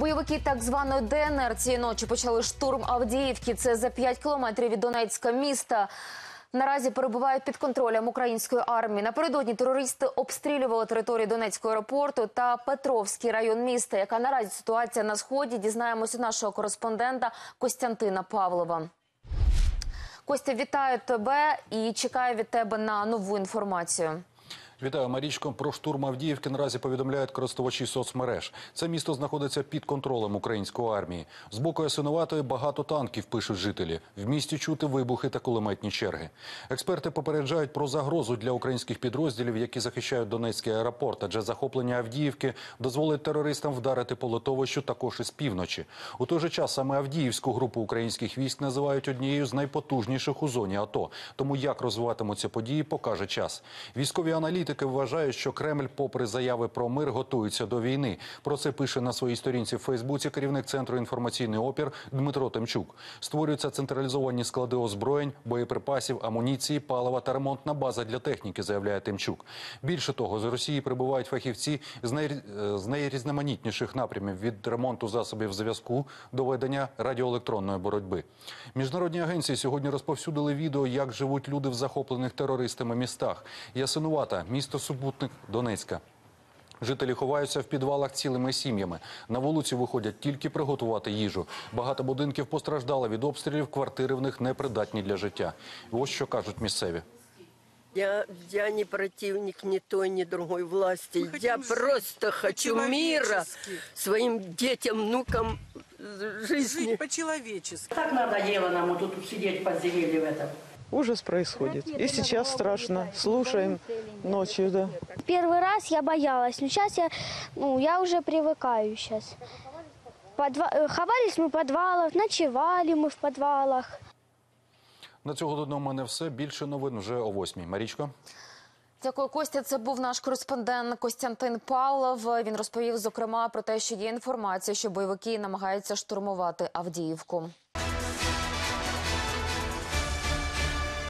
Бойовики так званої ДНР цієї ночі почали штурм Авдіївки. Це за 5 кілометрів від Донецька міста. Наразі перебувають під контролем української армії. Напередодні терористи обстрілювали територію Донецького аеропорту та Петровський район міста. Яка наразі ситуація на сході? Дізнаємося у нашого кореспондента Костянтина Павлова. Костя, вітаю тебе і чекаю від тебе на нову інформацію. Вітаю, Марічко. Про штурм Авдіївки наразі повідомляють користувачі соцмереж. Це місто знаходиться під контролем української армії. З боку Ясинуватої багато танків, пишуть жителі. В місті чути вибухи та кулеметні черги. Експерти попереджають про загрозу для українських підрозділів, які захищають Донецький аеропорт, адже захоплення Авдіївки дозволить терористам вдарити по литовищу також із півночі. У той же час саме Авдіївську групу українських військ називають однією з найпотужніших у зоні АТО. Тому як розвиватимуться події, покаже час. Військові аналітики вважають, що Кремль, попри заяви про мир, готується до війни. Про це пише на своїй сторінці в Фейсбуці керівник центру інформаційний опір Дмитро Тимчук. Створюються централізовані склади озброєнь, боєприпасів, амуніції, палива та ремонтна база для техніки, заявляє Тимчук. Більше того, з Росії прибувають фахівці з, най... з найрізноманітніших напрямів від ремонту засобів зв'язку до ведення радіоелектронної боротьби. Міжнародні агенції сьогодні розповсюдили відео, як живуть люди в захоплених терористами містах. Ясинувата, місто супутник Донецька. Жителі ховаються в підвалах цілими сім'ями. На вулиці виходять тільки приготувати їжу. Багато будинків постраждали від обстрілів, квартири в них непридатні для життя. Ось що кажуть місцеві. Я, я не противник ни той, ни другой власти. Мы Я просто хочу мира по-человечески. своим детям, внукам жизни. Жить по-человечески. Так надоело нам вот тут сидеть подземелье в этом. Ужас происходит. И сейчас страшно. Слушаем ночью, да. Первый раз я боялась, но сейчас я, ну, я уже привыкаю сейчас. Подва- э, Ховались мы в подвалах, ночевали мы в подвалах. На цього годину у мене все. Більше новин вже о восьмій. Марічко. Дякую, Костя. Це був наш кореспондент Костянтин Павлов. Він розповів зокрема про те, що є інформація, що бойовики намагаються штурмувати Авдіївку.